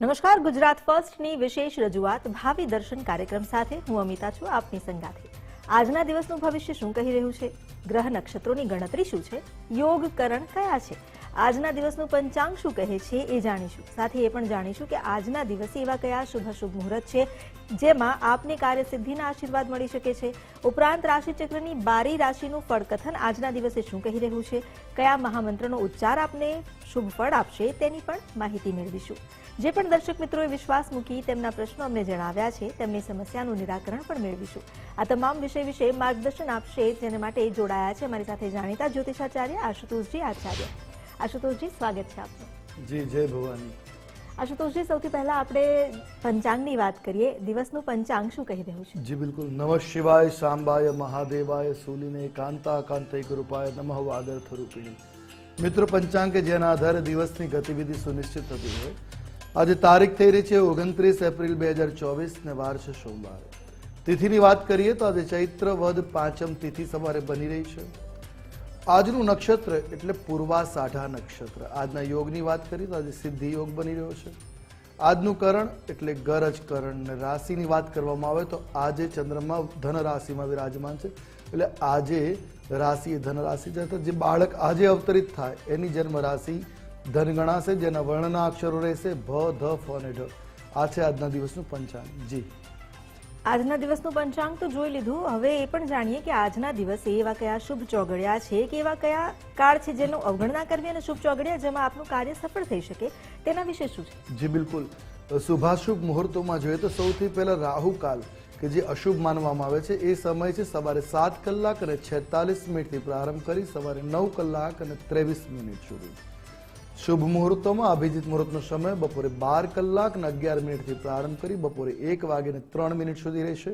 નમસ્કાર, ગુજરાત ફર્સ્ટની વિશેષ રજૂઆત ભાવિ દર્શન કાર્યક્રમ સાથે હું અમિતા છું આપની સંગાથે. આજના દિવસનું ભવિષ્ય શું કહી રહ્યું છે? ગ્રહ નક્ષત્રોની ગણતરી શું છે? યોગ કરણ કયા છે? આજના દિવસનું પંચાંગ શું કહે છે એ જાણીશું. સાથે એ પણ જાણીશું કે આજના દિવસે એવા કયા શુભ શુભ મુહૂર્ત છે, જેમાં આપને કાર્યસિદ્ધિના આશીર્વાદ મળી શકે છે. ઉપરાંત રાશિચક્રની બારી રાશિનું ફળકથન આજના દિવસે શું કહી રહ્યું છે, કયા મહામંત્રનો ઉચ્ચાર આપને શુભ ફળ આપશે તેની પણ માહિતી મેળવીશું. જે પણ દર્શક મિત્રોએ વિશ્વાસ મૂકી તેમના પ્રશ્નો અમને જણાવ્યા છે, તેમની સમસ્યાનું નિરાકરણ પણ મેળવીશું. આ તમામ વિષય વિશે માર્ગદર્શન આપશે, જેને માટે જોડાયા છે અમારી સાથે જાણીતા જ્યોતિષાચાર્ય આશુતોષજી આચાર્ય. આશુતોષજી સ્વાગત છે આપનું. જી જય ભવાની. આશુતોષજી સૌથી પહેલા આપણે પંચાંગની વાત કરીએ. દિવસનું પંચાંગ શું કહી રહ્યું છે? જી બિલકુલ. નમઃ શિવાય સાંબાય મહાદેવાય શૂલિને કાંતા કાંતૈક રૂપાય નમઃ વાદર્થ રૂપિણી મિત્રો પંચાંગ કે જેના આધારે દિવસની ગતિવિધિ સુનિશ્ચિત થતી હોય. આજે તારીખ થઈ રહી છે ઓગણત્રીસ એપ્રિલ બે હજાર ચોવીસ ને વાર છે સોમવાર. તિથિની વાત કરીએ તો આજે ચૈત્ર વદ પાંચમ તિથિ સવારે બની રહી છે. આજનું નક્ષત્ર એટલે પૂર્વા સાઢા નક્ષત્ર. આજના યોગની વાત કરીએ તો આજે સિદ્ધિ યોગ બની રહ્યો છે. આજનું કરણ એટલે ગરજ કરણ ને રાશિની વાત કરવામાં આવે તો આજે ચંદ્રમા ધન રાશિમાં વિરાજમાન છે. એટલે આજે રાશિ ધન રાશિ જે બાળક આજે અવતરિત થાય એની જન્મ રાશિ ધન ગણાશે, જેના વર્ણના અક્ષરો રહેશે, ભ, ધ, ફ અને ઢ. આ છે આજના દિવસનું પંચાંગ. જી. આજના દિવસનું પંચાંગ તો જોઈ લીધું. હવે એ પણ જાણીએ કે આજના દિવસે એવા કયા શુભ ચોગડિયા છે કે એવા કયા કાળ છે જેનું અવગણના કરવી અને શુભ ચોગડિયા જેમાં આપનું કાર્ય સફળ થઈ શકે તેના વિશે શું છે? જી, બિલકુલ. શુભાશુભ મુહૂર્તોમાં જોઈએ તો સૌથી પહેલા રાહુ કાલ, કે જે અશુભ માનવામાં આવે છે, એ સમય છે સવારે સાત કલાક અને છેતાલીસ મિનિટથી પ્રારંભ કરી સવારે નવ કલાક અને ત્રેવીસ મિનિટ સુધી. શુભ મુહૂર્તોમાં અભિજીત મુહૂર્તનો સમય બપોરે બાર કલાક અને અગિયાર મિનિટથી પ્રારંભ કરી બપોરે એક વાગીને ત્રણ મિનિટ સુધી રહેશે.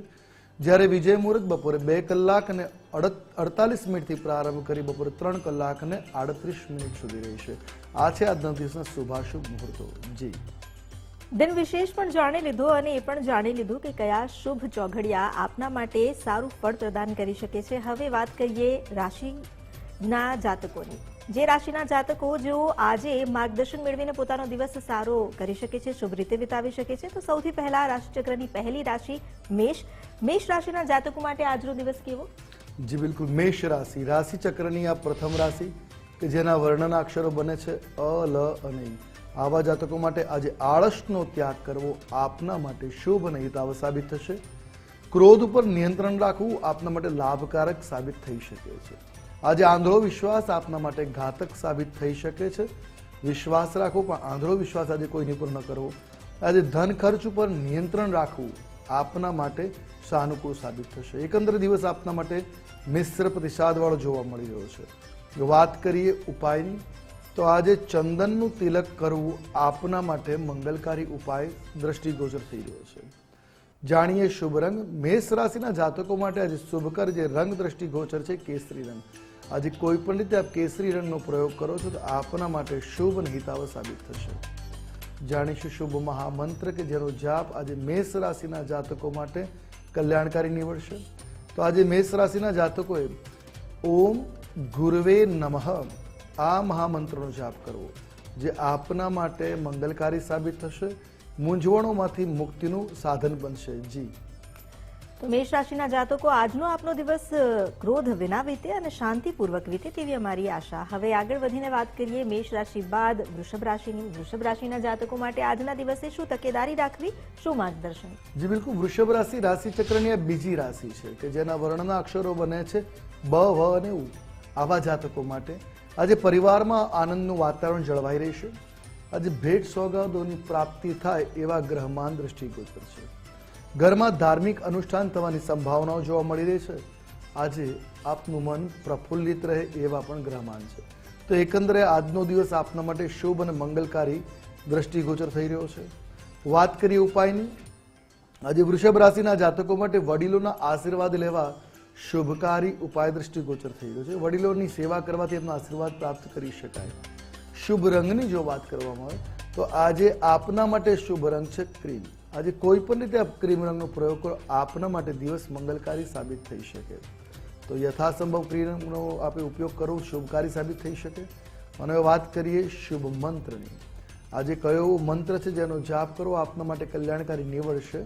જ્યારે વિજય મુહૂર્ત બપોરે બે કલાક અને અડત, અડતાલીસ મિનિટથી પ્રારંભ કરી બપોરે ત્રણ કલાક અને આડત્રીસ મિનિટ સુધી રહેશે. આ છે આજના દિવસના શુભાશુભ મુહૂર્તો. જી. દિન વિશેષ પણ જાણી લીધું અને એ પણ જાણી લીધું કે કયા શુભ ચોઘડિયા આપના માટે સારું ફળ પ્રદાન કરી શકે છે. હવે વાત કરીએ રાશિના જાતકોની. જે રાશિના જાતકો જેઓ આજે માર્ગદર્શન મેળવીને પોતાનો દિવસ સારો કરી શકે છે, શુભ રીતે વિતાવી શકે છે, તો સૌથી પહેલા રાશિચક્રની પહેલી રાશિ મેષ. મેષ રાશિના જાતકો માટે આજનો દિવસ કેવો? જી બિલકુલ, મેષ રાશિ. રાશિ ચક્રની આ પ્રથમ રાશિ કે જેના વર્ણના અક્ષરો બને છે અ, લ અને. આવા જાતકો માટે આજે આળસનો ત્યાગ કરવો આપના માટે શુભ અને સાબિત થશે. ક્રોધ ઉપર નિયંત્રણ રાખવું આપના માટે લાભકારક સાબિત થઈ શકે છે. આજે આંધળો વિશ્વાસ આપના માટે ઘાતક સાબિત થઈ શકે છે. વિશ્વાસ રાખો, પણ આંધળો વિશ્વાસ આજે કોઈની પર ન કરવો. આજે ધન ખર્ચ ઉપર નિયંત્રણ રાખવું આપના માટે સાનુકૂળ સાબિત થશે. એકંદર દિવસ આપના માટે મિશ્ર પ્રતિસાદવાળો જોવા મળી રહ્યો છે. વાત કરીએ ઉપાયની, તો આજે ચંદનનું તિલક કરવું આપના માટે મંગલકારી ઉપાય દ્રષ્ટિગોચર થઈ રહ્યો છે. જાણીએ શુભ રંગ. મેષ રાશિના જાતકો માટે આજે શુભકર જે રંગ દ્રષ્ટિગોચર છે, કેસરી રંગ. આજે કોઈ પણ રીતે આપ કેસરી રંગનો પ્રયોગ કરો છો તો આપના માટે શુભ અને સાબિત થશે. જાણીશું શુભ મહામંત્ર કે જેનો જાપ આજે મેષ રાશિના જાતકો માટે કલ્યાણકારી નીવડશે. તો આજે મેષ રાશિના જાતકોએ ઓમ ગુરવે નમઃ આ મહામંત્રનો જાપ કરવો, જે આપના માટે મંગલકારી સાબિત થશે, મૂંઝવણોમાંથી મુક્તિનું સાધન બનશે. જી. તો મેષ રાશિના જાતકો આજનો આપનો દિવસ ક્રોધ વિના વીતે અને શાંતિપૂર્વક વીતે તેવી અમારી આશા. હવે આગળ વધીને વાત કરીએ મેષ રાશિ બાદ વૃષભ રાશિની. વૃષભ રાશિના જાતકો માટે આજના દિવસે શું તકેદારી રાખવી શું માર્ગદર્શન? જી બિલકુલ વૃષભ રાશિ રાશિ ચક્રની આ બીજી રાશિ છે કે જેના વર્ણના અક્ષરો બને છે બ વ અને ઉ. આવા જાતકો માટે આજે પરિવારમાં આનંદનું વાતાવરણ જળવાઈ રહેશે. આજે ભેટ સોગાદોની પ્રાપ્તિ થાય એવા ગ્રહમાન દ્રષ્ટિગોચર છે. ઘરમાં ધાર્મિક અનુષ્ઠાન થવાની સંભાવનાઓ જોવા મળી રહી છે. આજે આપનું મન પ્રફુલ્લિત રહે એવા પણ ગ્રહમાન છે. તો એકંદરે આજનો દિવસ આપના માટે શુભ અને મંગલકારી દ્રષ્ટિગોચર થઈ રહ્યો છે. વાત કરીએ ઉપાયની. આજે વૃષભ રાશિના જાતકો માટે વડીલોના આશીર્વાદ લેવા શુભકારી ઉપાય દ્રષ્ટિગોચર થઈ રહ્યો છે. વડીલોની સેવા કરવાથી એમનો આશીર્વાદ પ્રાપ્ત કરી શકાય. શુભ રંગની જો વાત કરવામાં આવે, તો આજે આપના માટે શુભ રંગ છે ક્રીમ. આજે કોઈ પણ રીતે ક્રીમ રંગનો પ્રયોગ કરો, આપના માટે દિવસ મંગલકારી સાબિત થઈ શકે. તો યથાસંભવ ક્રીમનો આપણે ઉપયોગ કરવો શુભકારી સાબિત થઈ શકે. અને હવે વાત કરીએ શુભ મંત્રની. આજે કયો મંત્ર છે જેનો જાપ કરો, આપના માટે કલ્યાણકારી નીવડશે?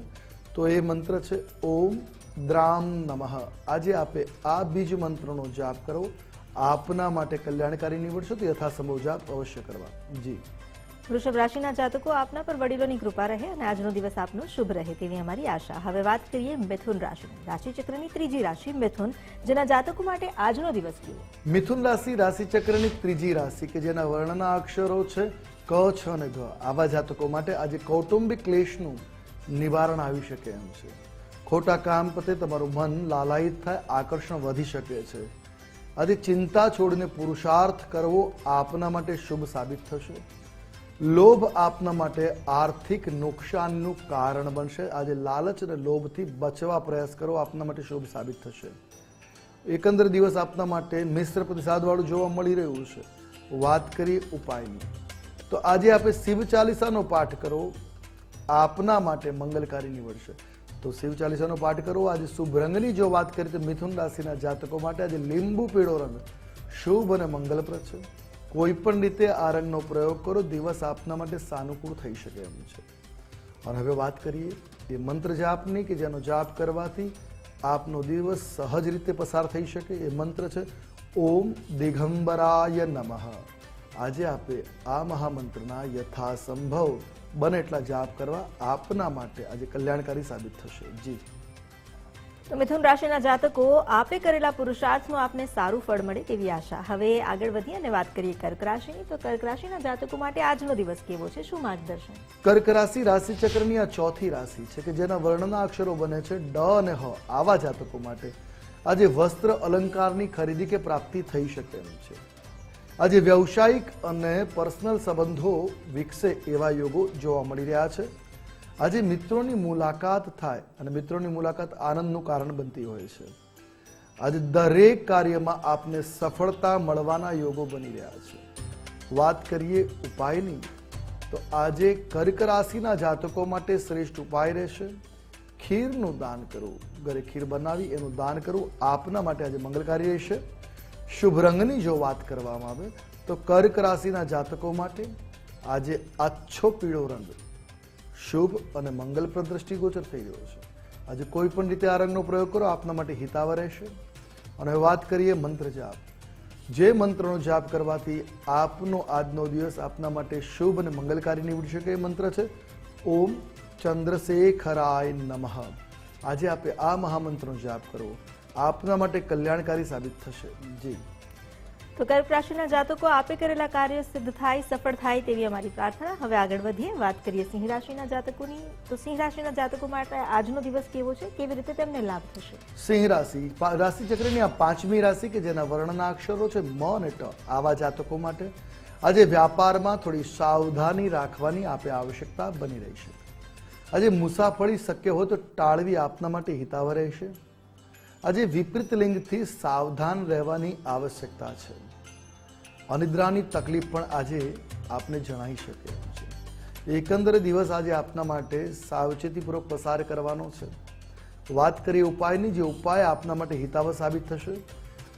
તો એ મંત્ર છે, ઓમ દ્રામ નમઃ. આજે આપે આ બીજ મંત્રનો જાપ કરો, આપના માટે કલ્યાણકારી નીવડશો તો યથાસંભવ જાપ અવશ્ય કરવા. જી. વૃષભ રાશિના જાતકો આપના પર વડીલોની કૃપા રહે અને આજનો દિવસ આપનો શુભ રહે તેવી અમારી આશા. હવે વાત કરીએ મિથુન રાશિની. રાશિચક્રની ત્રીજી રાશિ મિથુન, જેના જાતકો માટે આજનો દિવસ કેવો? મિથુન રાશિ રાશિચક્રની ત્રીજી રાશિ કે જેના વર્ણના અક્ષરો છે ક, છ અને ઘ આવા જાતકો માટે આજે કૌટુંબિક ક્લેશનું નિવારણ આવી શકે એમ છે. ખોટા કામ પ્રત્યે તમારું મન લાલાયિત થાય, આકર્ષણ વધી શકે છે. આજે ચિંતા છોડીને પુરુષાર્થ કરવો આપના માટે શુભ સાબિત થશે. લોભ આપના માટે આર્થિક નુકસાનનું કારણ બનશે. આજે લાલચ અને લોભથી બચવા પ્રયાસ કરો, આપના માટે શુભ સાબિત થશે. એકંદર દિવસ આપના માટે મિશ્ર પ્રતિસાદવાળું જોવા મળી રહ્યું છે. વાત કરીએ ઉપાયની. તો આજે આપણે શિવ ચાલીસાનો પાઠ કરો. આપના માટે મંગલકારી નીવડશે. તો શિવ ચાલીસાનો પાઠ કરો. આજે શુભ રંગની જો વાત કરીએ તો મિથુન રાશિના જાતકો માટે આજે લીંબુ પીળો રંગ શુભ અને મંગલપ્રદ છે. કોઈ પણ રીતે આ રંગનો પ્રયોગ કરો, દિવસ આપના માટે સાનુકૂળ થઈ શકે એમ છે. અને હવે વાત કરીએ, એ મંત્ર જાપની કે જેનો જાપ કરવાથી આપનો દિવસ સહજ રીતે પસાર થઈ શકે? એ મંત્ર છે, ઓમ દિગંબરાય નમઃ. આજે આપે આ મહામંત્રના યથાસંભવ બને એટલા જાપ કરવા આપના માટે આજે કલ્યાણકારી સાબિત થશે. જી. તો મિથુન રાશિના જાતકો, આપે કરેલા પુરુષાર્થનું આપને સારું ફળ મળે તેવી આશા. હવે આગળ વધીએ અને વાત કરીએ કર્ક રાશિની. તો કર્ક રાશિના જાતકો માટે આજનો દિવસ કેવો છે? શું માર્ગદર્શન? કર્ક રાશિ રાશિ ચક્રની આ ચોથી રાશિ છે કે જેના વર્ણના અક્ષરો બને છે ડ અને હ આવા જાતકો માટે. આજે વસ્ત્ર અલંકારની ખરીદી કે પ્રાપ્તિ થઈ શકે એમ છે. આજે વ્યવસાયિક અને પર્સનલ સંબંધો વિકસે એવા યોગો જોવા મળી રહ્યા છે. આજે મિત્રોની મુલાકાત થાય અને મિત્રોની મુલાકાત આનંદનું કારણ બનતી હોય છે. આજે દરેક કાર્યમાં આપને સફળતા મળવાના યોગો બની રહ્યા છે. વાત કરીએ ઉપાયની, તો આજે કર્ક રાશિના જાતકો માટે શ્રેષ્ઠ ઉપાય રહેશે. ખીરનું દાન કરવું, ઘરે ખીર બનાવી એનું દાન કરવું આપના માટે આજે મંગલકારી રહેશે. શુભ રંગની જો વાત કરવામાં આવે, તો કર્ક રાશિના જાતકો માટે આજે આછો પીળો રંગ શુભ અને મંગલપ્રદ દ્રષ્ટિગોચર થઈ રહ્યો છે. આજે કોઈ પણ રીતે આ રંગનો પ્રયોગ કરો, આપના માટે હિતાવ રહેશે. અને વાત કરીએ મંત્ર જાપ. જે મંત્રનો જાપ કરવાથી આપનો આજનો દિવસ આપના માટે શુભ અને મંગલકારી નીવડી શકે એ મંત્ર છે? ઓમ ચંદ્રશેખરાય નમઃ. આજે આપે આ મહામંત્રનો જાપ કરવો. આપના માટે કલ્યાણકારી સાબિત થશે. જી. તો કર્ક રાશિના જાતકો આપે કરેલા કાર્ય સિદ્ધ થાય, સફળ થાય તેવી અમારી પ્રાર્થના. હવે આગળ વધીએ, વાત કરીએ સિંહ રાશિના જાતકોની. તો સિંહ રાશિના જાતકો માટે આજનો દિવસ કેવો છે? કેવી રીતે તેમને લાભ થશે? સિંહ રાશિ રાશિ ચક્રની આ પાંચમી રાશિ કે જેના વર્ણના અક્ષરો છે મ અને ટ, આવા જાતકો માટે આજે વ્યાપારમાં થોડી સાવધાની રાખવાની આપે આવશ્યકતા બની રહી છે. આજે મુસાફરી શક્ય હોય તો ટાળવી આપના માટે હિતાવ રહેશે. આજે વિપરીત લિંગથી સાવધાન રહેવાની આવશ્યકતા છે. અનિદ્રાની તકલીફ પણ આજે આપને જણાવી શકે છે. એકંદરે દિવસ આજે આપના માટે સાવચેતીપૂર્વક પસાર કરવાનો છે. વાત કરીએ ઉપાયની, જે ઉપાય આપના માટે હિતાવ સાબિત થશે.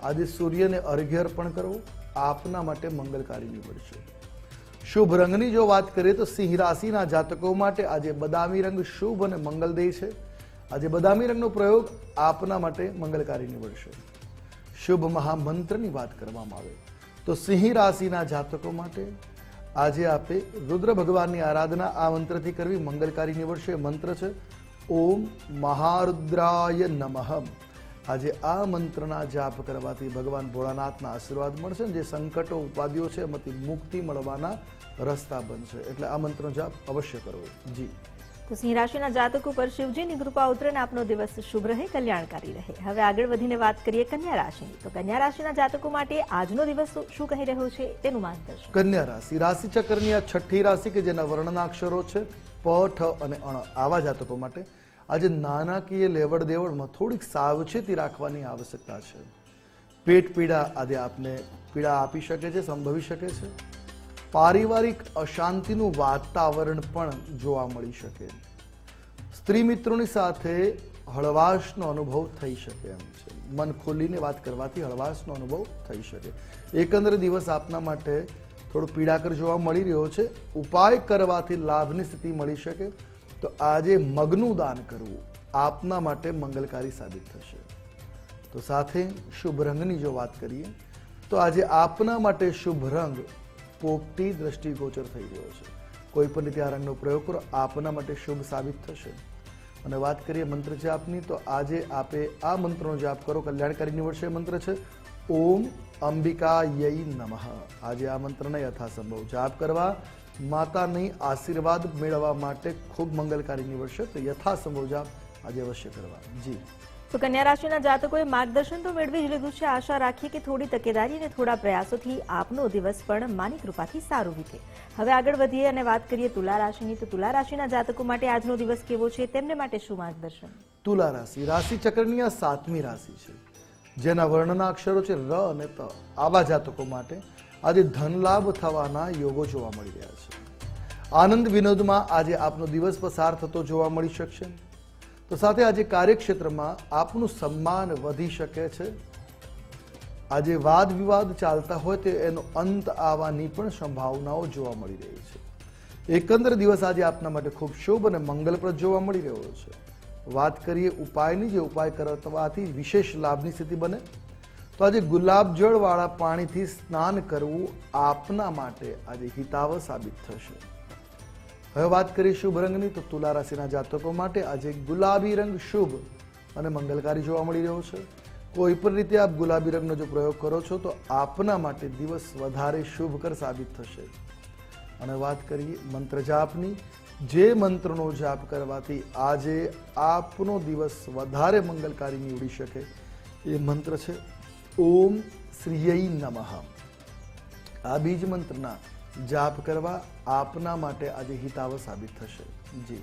આજે સૂર્યને અર્ઘ્ય અર્પણ કરવું આપના માટે મંગલકારી નીવડશે. શુભ રંગની જો વાત કરીએ તો સિંહ રાશિના જાતકો માટે આજે બદામી રંગ શુભ અને મંગલદેય છે. આજે બદામી રંગનો પ્રયોગ આપના માટે મંગલકારી નીવડશે. શુભ મહામંત્રની વાત કરવામાં આવે. તો સિંહ રાશિના જાતકો માટે આજે આપે રુદ્ર ભગવાનની આરાધના આ મંત્રથી કરવી. મંગલકારી નીવડશે મંત્ર છે, ઓમ મહારુદ્રાય નમઃ આજે આ મંત્રના જાપ કરવાથી ભગવાન ભોળાનાથના આશીર્વાદ મળશે જે સંકટો, ઉપાધિઓ છે, એમાંથી મુક્તિ મળવાના રસ્તા બનશે. એટલે આ મંત્રનો જાપ અવશ્ય કરવો. જી. તો સિંહ રાશિના જાતકો પર શિવજીની કૃપા ઉતરે આપનો દિવસ શુભ રહે, કલ્યાણકારી રહે. હવે આગળ વધીને વાત કરીએ કન્યા રાશિની. તો કન્યા રાશિના જાતકો માટે આજનો દિવસ શું- કહી રહ્યો છે તેનું માર્ગદર્શન. કન્યા રાશિ. રાશિ ચક્રની આ છઠ્ઠી રાશિ કે જેના વર્ણના અક્ષરો છે, પ, ઠ અને અણ આવા જાતકો માટે આજે નાણાકીય લેવડ દેવડમાં થોડીક સાવચેતી રાખવાની આવશ્યકતા છે. પેટ પીડા આજે આપને પીડા આપી શકે છે, સંભવી શકે છે. પારિવારિક અશાંતિનું વાતાવરણ પણ જોવા મળી શકે. સ્ત્રી મિત્રોની સાથે હળવાશનો અનુભવ થઈ શકે એમ છે. મન ખોલીને વાત કરવાથી હળવાશનો અનુભવ થઈ શકે. એકંદર દિવસ આપના માટે થોડો પીડાકર જોવા મળી રહ્યો છે. ઉપાય કરવાથી લાભની સ્થિતિ મળી શકે. તો આજે મગનું દાન કરવું આપના માટે મંગલકારી સાબિત થશે. તો સાથે શુભ રંગની જો વાત કરીએ, તો આજે આપના માટે શુભ રંગ પોપટી દ્રષ્ટિગોચર થઈ ગયો છે. કોઈ પણ રીતે આ રંગનો પ્રયોગ કરો, આપના માટે શુભ સાબિત થશે. અને વાત કરીએ મંત્ર જાપની, તો આજે આપે આ મંત્રનો જાપ કરો. કલ્યાણકારી નીવડશે મંત્ર છે, ઓમ અંબિકા યઈ નમઃ. આજે આ મંત્રને યથાસંભવ જાપ કરવા, માતાની આશીર્વાદ મેળવવા માટે ખૂબ મંગલકારી નીવડશે તો યથાસંભવ જાપ આજે અવશ્ય કરવા. જી. તો કન્યા રાશિના જાતકોએ માર્ગદર્શન તો મેળવી જ લીધું છે. આશા રાખીએ કે થોડી તકેદારી અને થોડા પ્રયાસોથી આપનો દિવસ પણ માની કૃપાથી સારું વીતે. હવે આગળ વધીએ અને વાત કરીએ તુલા રાશિની. તો તુલા રાશિના જાતકો માટે આજનો દિવસ કેવો છે? તેમને માટે શું માર્ગદર્શન? તુલા રાશિ રાશિ ચક્રની આ સાતમી રાશિ છે, જેના વર્ણના અક્ષરો છે ર અને ત. આવા જાતકો માટે આજે ધન લાભ થવાના યોગો જોવા મળી રહ્યા છે. આનંદ વિનોદમાં આજે આપનો દિવસ પસાર થતો જોવા મળી શકશે. તો સાથે આજે કાર્યક્ષેત્રમાં આપનું સન્માન વધી શકે છે. આજે વાદ વિવાદ ચાલતા હોય તે એનો અંત આવવાની પણ સંભાવનાઓ જોવા મળી રહી છે. એકંદર દિવસ આજે આપના માટે ખૂબ શુભ અને મંગલપ્રદ જોવા મળી રહ્યો છે. વાત કરીએ ઉપાયની, જે ઉપાય કરવાથી વિશેષ લાભની સ્થિતિ બને. તો આજે ગુલાબ જળવાળા પાણીથી સ્નાન કરવું આપના માટે આજે હિતાવ સાબિત થશે. હવે વાત કરીએ શુભ રંગની, તો તુલા રાશિના જાતકો માટે આજે ગુલાબી રંગ શુભ અને મંગલકારી જોવા મળી રહ્યો છે. કોઈ પણ રીતે આપ ગુલાબી રંગનો જો પ્રયોગ કરો છો, તો આપના માટે દિવસ વધારે શુભકર સાબિત થશે. અને વાત કરીએ મંત્ર જાપની, જે મંત્રનો જાપ કરવાથી આજે આપનો દિવસ વધારે મંગલકારી નીવડી શકે. એ મંત્ર છે, ઓમ શ્રીય નમઃ. આ બીજ મંત્રના જાપ કરવા આપના માટે આજે હિતાવ સાબિત થશે. જી.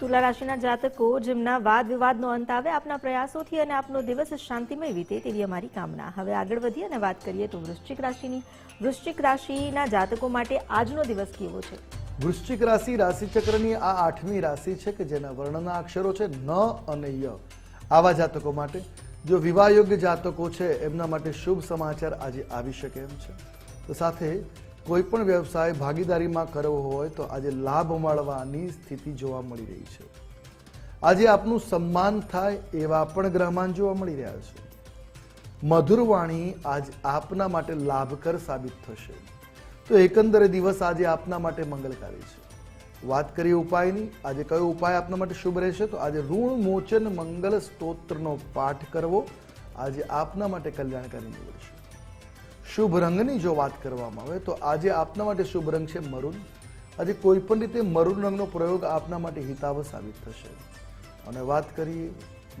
તુલા રાશિના જાતકો જેમના વાદ વિવાદનો અંત આવે આપના પ્રયાસોથી અને આપનો દિવસ શાંતિમય વીતે તેવી અમારી કામના. હવે આગળ વધીએ અને વાત કરીએ તો વૃશ્ચિક રાશિની. વૃશ્ચિક રાશિના જાતકો માટે આજનો દિવસ કેવો છે? વૃશ્ચિક રાશિ રાશિચક્રની આ આઠમી રાશિ છે કે જેના વર્ણના અક્ષરો છે ન અને ય. આવા જાતકો માટે જો વિવાહ યોગ્ય જાતકો છે એમના માટે શુભ સમાચાર આજે આવી શકે એમ છે. તો સાથે કોઈ પણ વ્યવસાય ભાગીદારીમાં કરવો હોય તો આજે લાભ મળવાની સ્થિતિ જોવા મળી રહી છે. આજે આપનું સન્માન થાય એવા પણ ગ્રહમાન જોવા મળી રહ્યા છે. મધુરવાણી આજ આપના માટે લાભકર સાબિત થશે. તો એકંદરે દિવસ આજે આપના માટે મંગલકારી છે. વાત કરીએ ઉપાયની. આજે કયો ઉપાય આપના માટે શુભ રહેશે? તો આજે ઋણ, મોચન, મંગલ સ્તોત્રનો પાઠ કરવો. આજે આપના માટે કલ્યાણકારી નીવડશે. શુભ રંગની જો વાત કરવામાં આવે તો આજે આપના માટે શુભ રંગ છે મરૂન. આજે કોઈ પણ રીતે મરૂન રંગનો પ્રયોગ આપના માટે હિતાવ સાબિત થશે. અને વાત કરીએ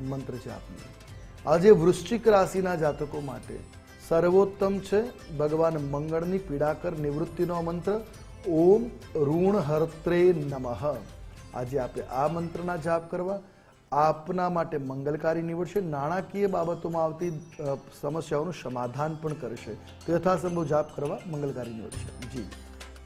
મંત્ર જાપની આજે વૃશ્ચિક રાશિના જાતકો માટે સર્વોત્તમ છે ભગવાન મંગળની પીડાકર નિવૃત્તિનો મંત્ર. ઓમ ઋણ હર્ત્રે નમઃ. આજે આપણે આ મંત્રના જાપ કરવા આપના માટે મંગલકારી નીવડશે નાણાકીય બાબતોમાં આવતી સમસ્યાઓનું સમાધાન પણ કરશે. તો યથાસંભવ જાપ કરવા મંગલકારી નીવડશે. જી.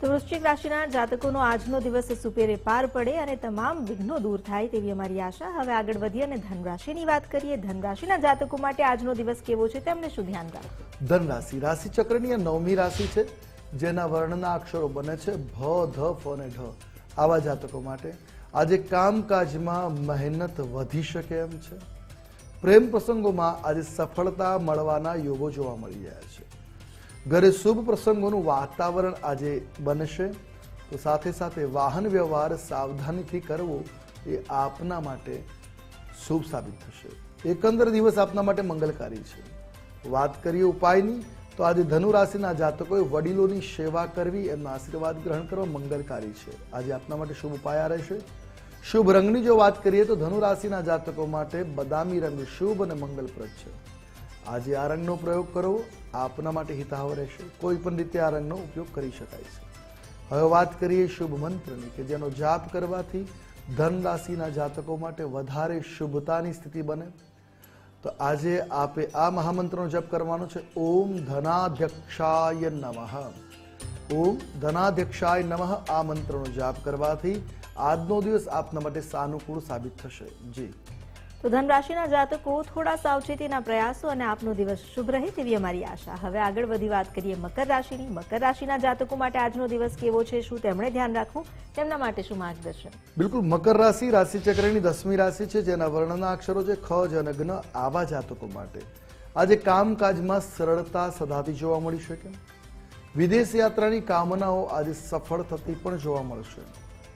તો વૃશ્ચિક રાશિના જાતકોનો આજનો દિવસ સુપેરે પાર પડે અને તમામ વિઘ્નો દૂર થાય તેવી અમારી આશા. હવે આગળ વધીએ અને ધન રાશિની વાત કરીએ. ધન રાશિના જાતકો માટે આજનો દિવસ કેવો છે તેમને શું ધ્યાન રાખવું? ધનરાશિ. રાશિ રાશિ ચક્રની નવમી રાશિ છે જેના વર્ણના અક્ષરો બને છે ભ ધ ફ અને ઢ. આવા જાતકો માટે આજે કામકાજમાં મહેનત વધી શકે એમ છે. પ્રેમ પ્રસંગોમાં આજે સફળતા મળવાના યોગો જોવા મળી રહ્યા છે. ઘરે શુભ પ્રસંગોનું વાતાવરણ આજે બનશે. તો સાથે સાથે વાહન વ્યવહાર સાવધાનીથી કરવો એ આપના માટે શુભ સાબિત થશે. એકંદર દિવસ આપના માટે મંગલકારી છે. વાત કરીએ ઉપાયની તો આજે ધનુ રાશિના જાતકોએ વડીલોની સેવા કરવી, એમના આશીર્વાદ ગ્રહણ કરવા મંગલકારી છે. આજે આપના માટે શુભ ઉપાયા રહેશે. શુભ રંગની જો વાત કરીએ તો ધનુ રાશિના જાતકો માટે બદામી રંગ શુભ અને મંગલપ્રદ છે. આજે આ રંગનો પ્રયોગ કરવો આપના માટે હિતાવ રહેશે. કોઈ પણ રીતે આ રંગનો ઉપયોગ કરી શકાય છે. હવે વાત કરીએ શુભ મંત્રની કે જેનો જાપ કરવાથી ધન રાશિના જાતકો માટે વધારે શુભતાની સ્થિતિ બને. તો આજે આપે આ મહામંત્રનો જપ કરવાનો છે. ઓમ ધનાધ્યક્ષાય નમઃ. ઓમ ધનાધ્યક્ષાય નમઃ આ મંત્રનો જાપ કરવાથી આજનો દિવસ આપના માટે સાનુકૂળ સાબિત થશે. જી. તો ધન રાશિના જાતકો થોડા સાવચેતીના પ્રયાસો અને આપનો દિવસ શુભ રહે તેવી અમારી આશા. હવે આગળ વધી વાત કરીએ મકર રાશિની. મકર રાશિના જાતકો માટે આજનો દિવસ કેવો છે શું તેમણે ધ્યાન રાખવું? તેમના માટે શું માર્ગદર્શન? બિલકુલ, મકર રાશિ રાશિચક્રની દસમી રાશિ છે જેના વર્ણના અક્ષરો છે ખ, જ આવા જાતકો માટે. આજે કામકાજમાં સરળતા સધાતી જોવા મળી શકે. વિદેશ યાત્રાની કામનાઓ આજે સફળ થતી પણ જોવા મળશે.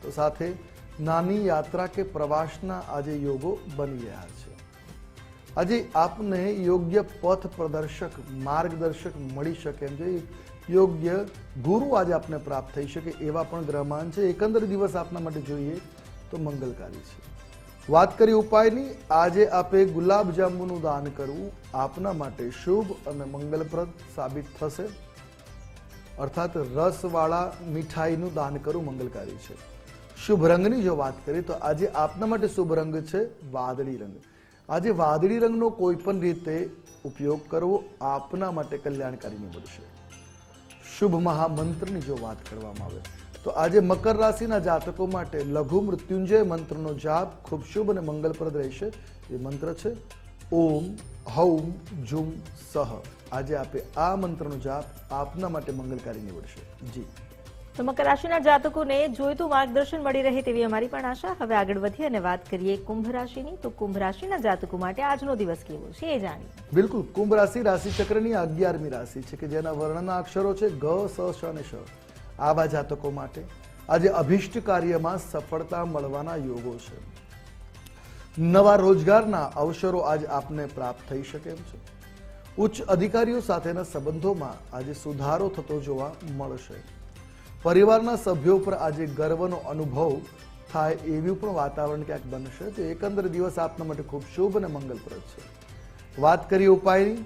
તો સાથે નાની યાત્રા કે પ્રવાસના આજે યોગો બની રહ્યા છે. આજે આપને યોગ્ય પથ પ્રદર્શક, માર્ગદર્શક મળી શકે એમ છે યોગ્ય ગુરુ આજે આપને પ્રાપ્ત થઈ શકે એવા પણ ગ્રહમાન છે. એકંદર દિવસ આપના માટે જોઈએ તો મંગલકારી છે. વાત કરી ઉપાયની. આજે આપે ગુલાબ જાંબુનું દાન કરવું આપના માટે શુભ અને મંગલપ્રદ સાબિત થશે. અર્થાત રસવાળા મીઠાઈનું દાન કરવું મંગલકારી છે. શુભ રંગની જો વાત કરીએ તો આજે આપના માટે શુભ રંગ છે વાદળી રંગ. આજે વાદળી રંગનો કોઈ પણ રીતે ઉપયોગ કરવો આપના માટે કલ્યાણકારી નીવડશે શુભ મહામંત્રની જો વાત કરવામાં આવે તો આજે મકર રાશિના જાતકો માટે લઘુ મૃત્યુંજય મંત્રનો જાપ ખૂબ શુભ અને મંગલપ્રદ રહેશે. એ મંત્ર છે, ઓમ હૌમ જુમ સહ આજે આપે આ મંત્રનો જાપ આપના માટે મંગલકારી નીવડશે જી. તો મકર રાશિના જાતકોને જોઈતું માર્ગદર્શન મળી રહે તેવી અમારી પણ આશા. હવે આગળ વધી અને વાત કરીએ કુંભ રાશિની. તો કુંભ રાશિના જાતકો માટે આજનો દિવસ કેવો છે એ જાણીએ. બિલકુલ, કુંભ રાશિ રાશિ ચક્રની અગિયારમી રાશિ છે કે જેના વર્ણના અક્ષરો છે ગ, સ, શ અને શ. આવા જાતકો માટે આજે અભિષ્ટ કાર્યમાં સફળતા મળવાના યોગો છે. નવા રોજગારના અવસરો આજ આપને પ્રાપ્ત થઈ શકે એમ છે. ઉચ્ચ અધિકારીઓ સાથેના સંબંધોમાં આજે સુધારો થતો જોવા મળશે. પરિવારના સભ્યો પર આજે ગર્વનો અનુભવ થાય એવું પણ વાતાવરણ ક્યાંક બનશે? તો એકંદર દિવસ આપના માટે ખૂબ શુભ અને મંગલપ્રદ છે. વાત કરીએ ઉપાયની?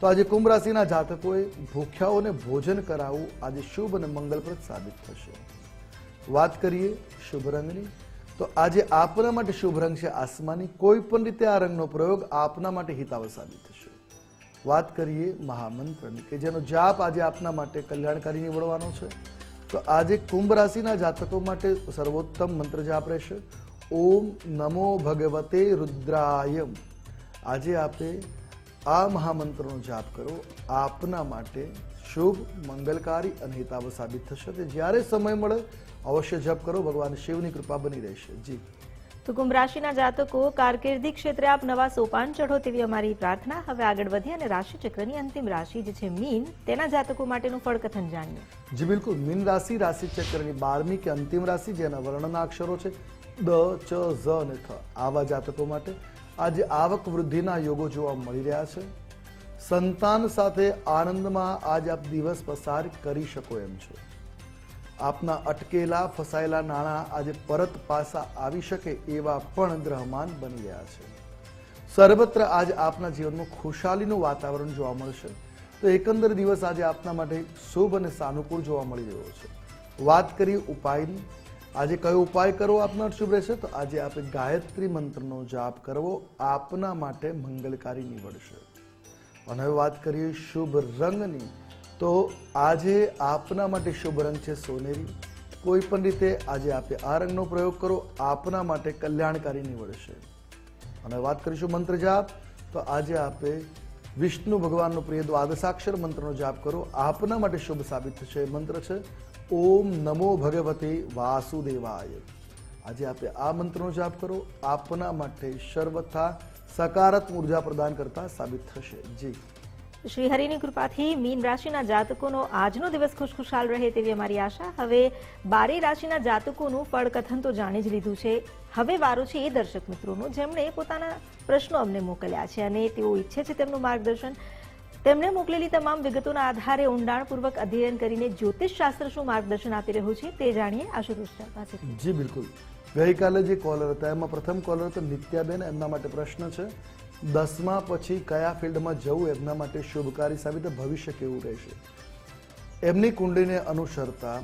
તો આજે કુંભ રાશિના જાતકોએ ભૂખ્યાઓને ભોજન કરાવવું આજે શુભ અને મંગલપ્રદ સાબિત થશે. વાત કરીએ શુભ રંગની? તો આજે આપના માટે શુભ રંગ છે આસમાની. કોઈ પણ રીતે આ રંગનો પ્રયોગ આપના માટે હિતાવ સાબિત થશે. વાત કરીએ મહામંત્રની કે જેનો જાપ આજે આપના માટે કલ્યાણકારી નીવડવાનો છે. તો આજે કુંભ રાશિના જાતકો માટે સર્વોત્તમ મંત્ર જાપ રહેશે, ઓમ નમો ભગવતે રુદ્રાયમ. આજે આપે આ મહામંત્રનો જાપ કરો. આપના માટે શુભ, મંગલકારી અને હિતાવ સાબિત થશે. જ્યારે સમય મળે, અવશ્ય જપ કરો. ભગવાન શિવની કૃપા બની રહેશે. જી. તો રાશિના જાતકો, કારકિર્દી ક્ષેત્રે આપ નવા સોપાન ચઢો તેવી અમારી પ્રાર્થના. હવે આગળ વધી અને રાશિ ચક્રની અંતિમ રાશિ જે છે મીન. તેના જાતકો માટેનું ફળકથન જાણીએ. જી બિલકુલ, મીન રાશિ રાશિ ચક્રની બારમી કે અંતિમ રાશિ, જેના વર્ણના અક્ષરો છે દ, ચ, ઝ અને થ. આવા જાતકો માટે આજે આવક વૃદ્ધિના યોગો જોવા મળી રહ્યા છે. સંતાન સાથે આનંદમાં આજ આપ દિવસ પસાર કરી શકો એમ છો. આપના અટકેલા, ફસાયેલા નાણાં આજે પરત પાસા આવી શકે એવા પણ ગ્રહમાન બની રહ્યા છે. સર્વત્ર આજ આપના જીવનમાં ખુશાલીનું વાતાવરણ જોવા મળશે. તો એકંદર દિવસ આજે આપના માટે શુભ અને સાનુકૂળ જોવા મળી રહ્યો છે. વાત કરીએ ઉપાયની. આજે કયો ઉપાય કરવો આપના શુભ રહેશે? તો આજે આપણે ગાયત્રી મંત્રનો જાપ કરવો આપના માટે મંગલકારી નીવડશે. અને હવે વાત કરીએ શુભ રંગની. તો આજે આપના માટે શુભ રંગ છે સોનેરી. કોઈ પણ રીતે આજે આપે આ રંગનો પ્રયોગ કરો, આપના માટે કલ્યાણકારી નીવડશે. અને વાત કરીશું મંત્ર જાપ, તો આજે આપે વિષ્ણુ ભગવાનનો પ્રિય દ્વાદશાક્ષર મંત્રનો જાપ કરો. આપના માટે શુભ સાબિત થશે મંત્ર છે, ઓમ નમો ભગવતે વાસુદેવાય. આજે આપે આ મંત્રનો જાપ કરો. આપના માટે સર્વથા સકારાત્મક ઊર્જા પ્રદાન કરતા સાબિત થશે. જી. શ્રીહરિની કૃપાથી મીન રાશિના જાતકોનો આજનો દિવસ ખુશખુશાલ રહે તેવી અમારી આશા. હવે બારે રાશિના જાતકોનું ફળકથન તો જાણી જ લીધું છે. હવે વારો છે એ દર્શક મિત્રોનો, જેમણે પોતાના પ્રશ્નો અમને મોકલ્યા છે અને તેઓ ઈચ્છે છે તેમનું માર્ગદર્શન. તેમણે મોકલેલી તમામ વિગતોના આધારે ઊંડાણપૂર્વક અધ્યયન કરીને જ્યોતિષ શાસ્ત્ર શું માર્ગદર્શન આપી રહ્યું છે તે જાણીએ. આશુતોષ પાસે જી, બિલકુલ. ગઈકાલે જે કોલર હતા, એમાં પ્રથમ કોલર તો નિત્યાબેન, એમના માટે પ્રશ્ન છે. દસમા પછી કયા ફિલ્ડમાં જવું એમના માટે શુભકારી સાબિત ભવિષ્ય કેવું રહેશે? એમની કુંડળીને અનુસરતા,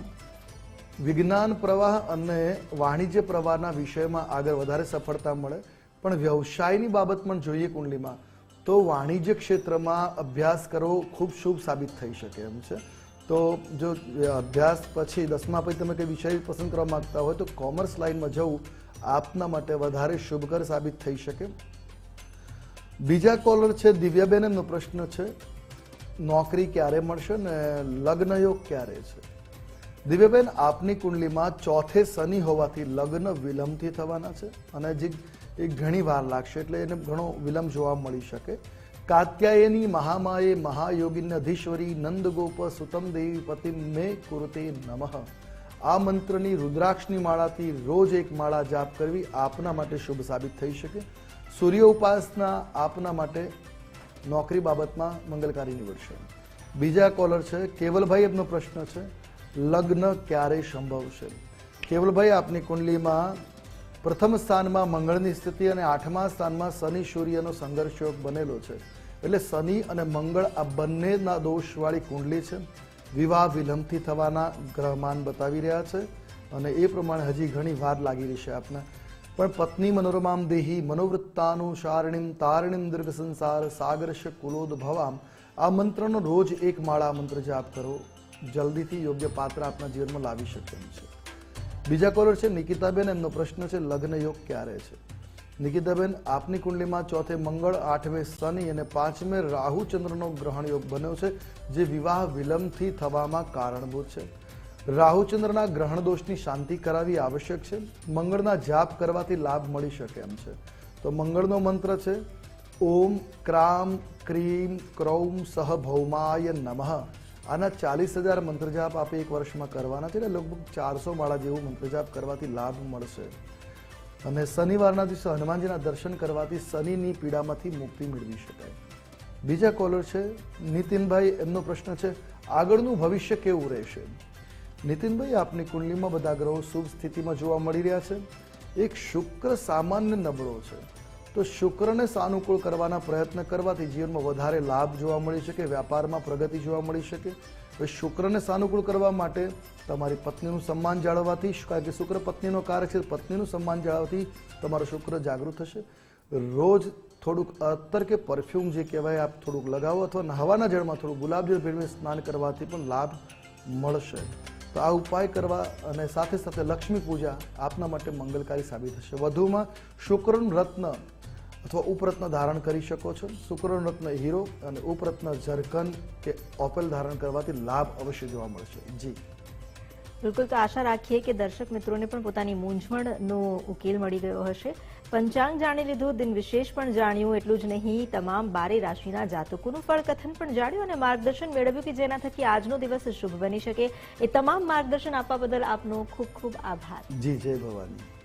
વિજ્ઞાન પ્રવાહ અને વાણિજ્ય પ્રવાહના વિષયમાં આગળ વધારે સફળતા મળે, પણ વ્યવસાયની બાબત પણ જોઈએ કુંડલીમાં તો વાણિજ્ય ક્ષેત્રમાં અભ્યાસ કરવો ખૂબ શુભ સાબિત થઈ શકે એમ છે. તો જો અભ્યાસ પછી દસમા પછી તમે કંઈ વિષય પસંદ કરવા માંગતા હોય તો કોમર્સ લાઇનમાં જવું આપના માટે વધારે શુભકર સાબિત થઈ શકે. બીજા કોલર છે, દિવ્યાબેન, એમનો પ્રશ્ન છે, નોકરી ક્યારે મળશે ને લગ્ન યોગ ક્યારે છે? દિવ્યાબેન, આપની કુંડલીમાં ચોથે શનિ હોવાથી લગ્ન વિલંબથી થવાના છે અને જે એ ઘણી વાર લાગશે એટલે એને ઘણો વિલંબ જોવા મળી શકે. કાત્યાયની મહામાયે મહાયોગિન અધીશ્વરી નંદગોપ સુતમ દેવી પતિ મે કુરતે નમઃ. આ મંત્રની રુદ્રાક્ષની માળાથી રોજ એક માળા જાપ કરવી આપના માટે શુભ સાબિત થઈ શકે. સૂર્ય ઉપાસના આપના માટે નોકરી બાબતમાં મંગલકારી નીવડશે. બીજા કોલર છે, કેવલભાઈ એમનો પ્રશ્ન છે, લગ્ન ક્યારે સંભવ છે કેવલભાઈ, આપની કુંડલીમાં પ્રથમ સ્થાનમાં મંગળની સ્થિતિ અને આઠમા સ્થાનમાં શનિ સૂર્યનો સંઘર્ષ યોગ બનેલો છે. એટલે શનિ અને મંગળ આ બંનેના દોષવાળી કુંડલી છે. વિવાહ વિલંબથી થવાના ગ્રહમાન બતાવી રહ્યા છે. અને એ પ્રમાણે હજી ઘણી વાર લાગી રહી છે આપને. પણ પત્ની મનોરમામ દેહી મનોવૃત્તાનું શારણિમ તારણિમ દીર્ઘ સંસાર સાગરશ કુલોદભવામ આ મંત્રનો રોજ એક માળા મંત્ર જાપ કરો જલ્દીથી યોગ્ય પાત્ર આપના જીવનમાં લાવી શકે છે બીજા કોલર છે નિકિતાબેન એમનો પ્રશ્ન છે લગ્ન યોગ ક્યારે છે નિકિતાબેન આપની કુંડલીમાં ચોથે મંગળ આઠમે શનિ અને પાંચમે રાહુ ચંદ્રનો ગ્રહણ યોગ બન્યો છે જે વિવાહ વિલંબથી થવામાં કારણભૂત છે રાહુચંદ્રના ગ્રહણ દોષની શાંતિ કરાવવી આવશ્યક છે. મંગળના જાપ કરવાથી લાભ મળી શકે એમ છે. તો મંગળનો મંત્ર છે, ઓમ ક્રામ ક્રીમ ક્રૌમ સહ ભૌમાય નમઃ. આના ચાલીસ હજાર મંત્ર જાપ આપે એક વર્ષમાં કરવાના છે એટલે લગભગ ચારસો માળા જેવું મંત્રજાપ કરવાથી લાભ મળશે. અને શનિવારના દિવસે હનુમાનજીના દર્શન કરવાથી શનિની પીડામાંથી મુક્તિ મેળવી શકાય. બીજા કોલર છે, નીતિનભાઈ, એમનો પ્રશ્ન છે, આગળનું ભવિષ્ય કેવું રહેશે? નીતિનભાઈ, આપની કુંડલીમાં બધા ગ્રહો શુભ સ્થિતિમાં જોવા મળી રહ્યા છે. એક શુક્ર સામાન્ય નબળો છે. તો શુક્રને સાનુકૂળ કરવાના પ્રયત્ન કરવાથી જીવનમાં વધારે લાભ જોવા મળી શકે, વ્યાપારમાં પ્રગતિ જોવા મળી શકે. શુક્રને સાનુકૂળ કરવા માટે તમારી પત્નીનું સન્માન જાળવવાથી કારણ કે શુક્ર પત્નીનો કાર્ય છે, પત્નીનું સન્માન જાળવવાથી તમારો શુક્ર જાગૃત થશે. રોજ થોડુંક અત્તર કે પરફ્યુમ જે કહેવાય, આપ થોડુંક લગાવો અથવા નહાવાના જળમાં થોડું ગુલાબજળ ભેળવી સ્નાન કરવાથી પણ લાભ મળશે. તો આ ઉપાય કરવા અને સાથે સાથે લક્ષ્મી પૂજા આપના માટે મંગલકારી સાબિત થશે. વધુમાં શુક્રનું રત્ન અથવા ઉપરત્ન ધારણ કરી શકો છો. શુક્રનું રત્ન હીરો અને ઉપરત્ન ઝરકન કે ઓપેલ ધારણ કરવાથી લાભ અવશ્ય જોવા મળશે. જી. બિલકુલ, તો આશા રાખીએ કે દર્શક મિત્રોને પણ પોતાની મૂંઝવણનો ઉકેલ મળી ગયો હશે. પંચાંગ જાણી લીધું, દિન વિશેષ પણ જાણ્યું, એટલું જ નહીં, તમામ બારે રાશિના જાતકોનું ફળકથન પણ જાણ્યું અને માર્ગદર્શન મેળવ્યું કે જેના થકી આજનો દિવસ શુભ બની શકે. એ તમામ માર્ગદર્શન આપવા બદલ આપનો ખૂબ ખૂબ આભાર. જી, જય ભવાની.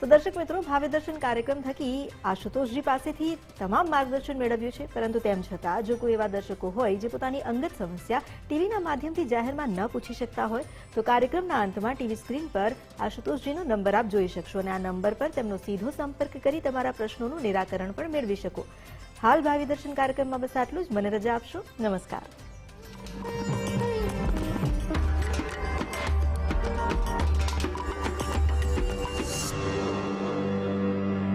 તો દર્શક મિત્રો ભાવે દર્શન કાર્યક્રમ થકી આશુતોષજી પાસેથી તમામ માર્ગદર્શન મેળવ્યું છે. પરંતુ તેમ છતાં, જો કોઈ એવા દર્શકો હોય જે પોતાની અંગત સમસ્યા ટીવીના માધ્યમથી જાહેરમાં ન પૂછી શકતા હોય, તો કાર્યક્રમના અંતમાં ટીવી સ્ક્રીન પર આશુતોષજીનો નંબર આપ જોઈ શકશો અને આ નંબર પર તેમનો સીધો સંપર્ક કરી તમારા પ્રશ્નોનું નિરાકરણ પણ મેળવી શકો. હાલ ભાવિ દર્શન કાર્યક્રમમાં બસ આટલું જ. મને રજા આપશો. નમસ્કાર.